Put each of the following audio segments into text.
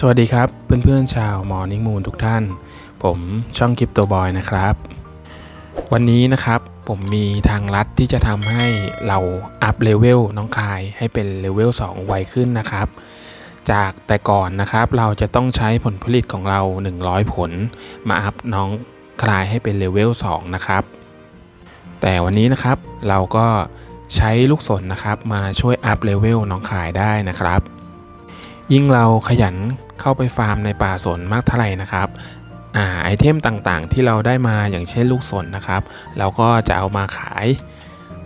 สวัสดีครับเพื่อนๆชาวมอร์นิ่งมูนทุกท่าน ผมช่องคริปโตบอยนะครับ วันนี้นะครับผมมีทางลัดที่จะทำให้เราอัพเลเวลน้องคายให้เป็นเลเวล2ไวขึ้นนะครับ จากแต่ก่อนนะครับเราจะต้องใช้ผลผลิตของเรา 100 ผล มาอัพน้องคลายให้เป็นเลเวล2นะครับ แต่วันนี้นะครับเราก็ใช้ลูกศรนนะครับมาช่วยอัพเลเวลน้องคายได้นะครับยิ่งเราขยัน เข้าไปฟาร์มในป่าสนมากเท่าไหร่นะครับอ่าไอเทมต่างๆ ที่เราได้มาอย่างเช่นลูกสนนะครับ เราก็จะเอามาขาย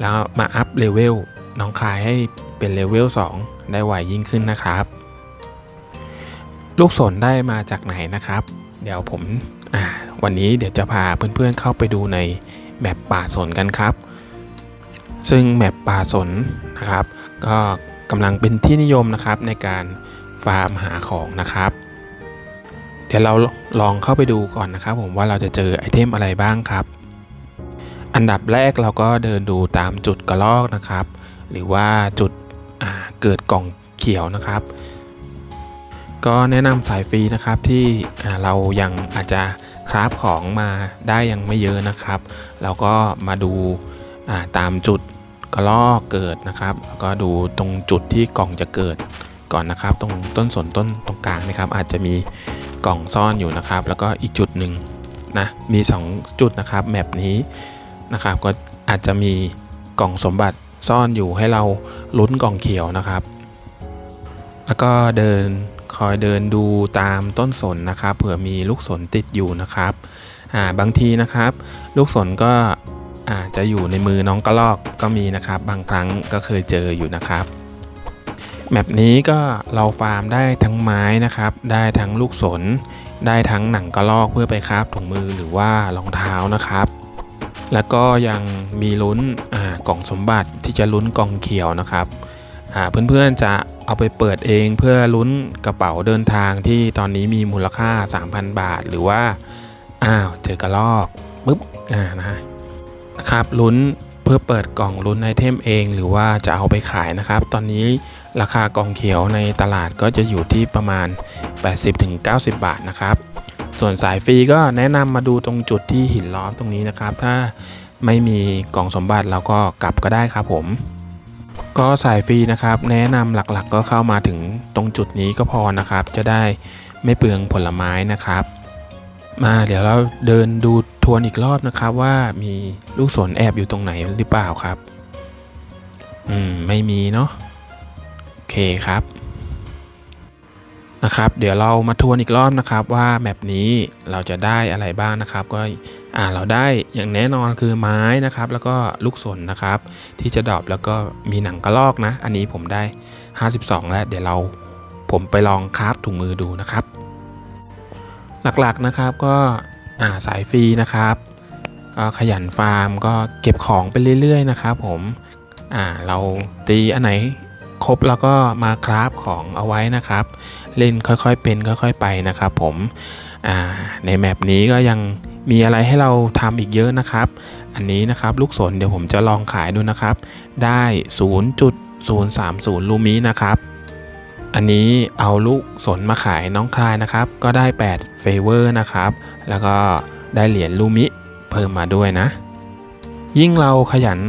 แล้วมาอัพเลเวลน้องคายให้เป็นเลเวล2ได้ไวยิ่งขึ้นนะครับ ลูกสนได้มาจากไหนนะครับ เดี๋ยวผมอ่าวันนี้เดี๋ยวจะพาเพื่อนๆเข้าไปดูในแมปป่าสนกันครับ ซึ่งแมปป่าสนนะครับ ก็กำลังเป็นที่นิยมนะครับในการ ฟาร์มหาของนะครับ เดี๋ยวเราลองเข้าไปดูก่อนนะครับ ผมว่าเราจะเจอไอเทมอะไรบ้างครับ อันดับแรกเราก็เดินดูตามจุดกระลอกนะครับ หรือว่าจุดเกิดกล่องเขียวนะครับ ก็แนะนำสายฟรีนะครับที่เรายังอาจจะคราฟของมาได้ยังไม่เยอะนะครับ เราก็มาดูตามจุดกระลอกเกิดนะครับ แล้วก็ดูตรงจุดที่กล่องจะเกิด ก่อนนะครับ ตรงต้นสนต้นตรงกลางนะครับ อาจจะมีกล่องซ่อนอยู่นะครับ แล้วก็อีกจุดหนึ่งนะมี 2 จุดนะครับแมปนี้นะครับ ก็อาจจะมีกล่องสมบัติซ่อนอยู่ให้เราลุ้นกล่องเขียวนะครับ แล้วก็เดินคอยเดินดูตามต้นสนนะครับเผื่อมีลูกสนติดอยู่นะครับอ่าบางทีนะครับ ลูกสนก็อาจจะอยู่ในมือน้องกระลอกก็มีนะครับ บางครั้งก็เคยเจออยู่นะครับ แมปนี้ก็เราฟาร์มได้ทั้งไม้นะครับ ได้ทั้งลูกสน ได้ทั้งหนังกระลอกเพื่อไปคราฟถุงมือหรือว่ารองเท้านะครับ แล้วก็ยังมีลุ้นกล่องสมบัติที่จะลุ้นกล่องเขียวนะครับเพื่อนๆจะเอาไปเปิดเองเพื่อลุ้นกระเป๋าเดินทางที่ตอนนี้มีมูลค่า 3,000 บาท หรือว่าอ้าวเจอกระลอกปุ๊บอ่านะครับลุ้น เพื่อเปิดกล่องลุ้นไอเทมเองหรือว่าจะเอาไปขายนะครับ ตอนนี้ราคากล่องเขียวในตลาดก็จะอยู่ที่ประมาณ 80-90 บาทนะครับ ส่วนสายฟรีก็แนะนำมาดูตรงจุดที่หินล้อมตรงนี้นะครับ ถ้าไม่มีกล่องสมบัติเราก็กลับก็ได้ครับผม ก็สายฟรีนะครับ แนะนำหลักๆก็เข้ามาถึงตรงจุดนี้ก็พอนะครับ จะได้ไม่เปลืองผลไม้นะครับ มาเดี๋ยวเราเดินดูทวนอีกรอบนะครับว่ามีลูกศรแอบอยู่ตรงไหนหรือเปล่าครับ อืม ไม่มีเนาะโอเคครับนะครับ เดี๋ยวเรามาทวนอีกรอบนะครับว่าแมปนี้เราจะได้อะไรบ้างนะครับ ก็อ่าเราได้อย่างแน่นอนคือไม้นะครับ แล้วก็ลูกศรนนะครับ ที่จะดอปแล้วก็มีหนังกระลอกนะ อันนี้ผมได้ 52 แล้ว เดี๋ยวเราผมไปลองคราฟถุงมือดูนะครับ หลักๆนะครับก็สายฟรีนะครับขยันฟาร์มก็เก็บของไปเรื่อยๆนะครับผมเราตีอันไหนครบแล้วก็มาคราฟของเอาไว้นะครับ เล่นค่อยๆเป็นค่อยๆไปนะครับผมในแมปนี้ก็ยังมีอะไรให้เราทำอีกเยอะนะครับ อันนี้นะครับลูกศรเดี๋ยวผมจะลองขายดูนะครับ ได้ 0.030 ลูมินะครับ อันนี้เอาลูกสนมาขายน้องคายนะครับ ก็ได้8เฟเวอร์นะครับ แล้วก็ได้เหรียญลูมิเพิ่มมาด้วยนะ ยิ่งเราขยัน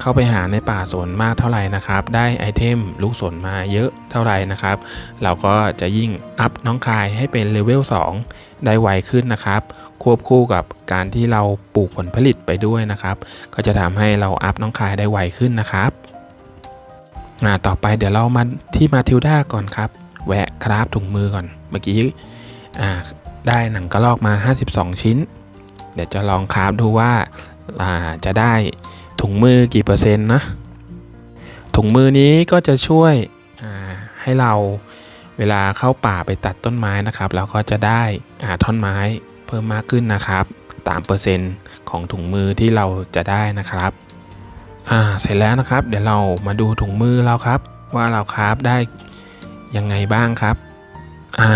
เข้าไปหาในป่าสนมากเท่าไหร่นะครับ ได้ไอเทมลูกสนมาเยอะเท่าไหร่นะครับ เราก็จะยิ่งอัพน้องคายให้เป็นเลเวล2ได้ไวขึ้นนะครับ ควบคู่กับการที่เราปลูกผลผลิตไปด้วยนะครับ ก็จะทำให้เราอัพน้องคายได้ไวขึ้นนะครับ ต่อไปเดี๋ยวเรามาที่มาทิวด้าก่อนครับ แวะคราฟถุงมือก่อน เมื่อกี้อ่าได้หนังกระลอกมา 52 ชิ้น เดี๋ยวจะลองคราฟดูว่าอ่าจะได้ถุงมือกี่เปอร์เซ็นต์นะ ถุงมือนี้ก็จะช่วยให้เราเวลาเข้าป่าไปตัดต้นไม้นะครับแล้วก็จะได้ท่อนไม้เพิ่มมากขึ้นนะครับตามเปอร์เซ็นต์ของถุงมือที่เราจะได้นะครับ อ่าเสร็จแล้วนะครับ เดี๋ยวเรามาดูถุงมือเราครับ ว่าเราคราฟได้ยังไงบ้างครับอ่า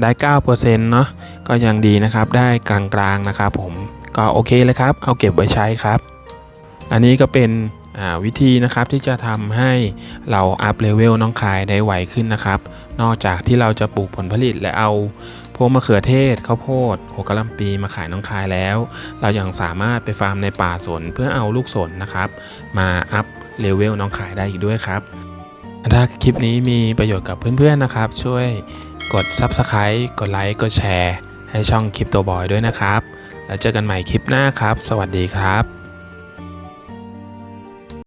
ได้9%เนาะก็ยังดีนะครับได้กลางๆนะครับผมก็โอเคเลยครับ เอาเก็บไว้ใช้ครับ อันนี้ก็เป็น วิธีนะครับที่จะทำให้เราอัพเลเวลน้องคายได้ไวขึ้นนะครับ นอกจากที่เราจะปลูกผลผลิตและเอาพวกมะเขือเทศข้าวโพดหัวกะหล่ำปีมาขายน้องคายแล้ว เรายัางสามารถไปฟาร์มในป่าสนเพื่อเอาลูกสนนะครับ มาอัพเลเวลน้องขายได้อีกด้วยครับ ถ้าคลิปนี้มีประโยชน์กับเพื่อนๆนะครับ ช่วยกด Subscribe กดไลค์กดแชร์ ให้ช่องคลิปตัวบอยด้วยนะครับ แล้วเจอกันใหม่คลิปหน้าครับ สวัสดีครับ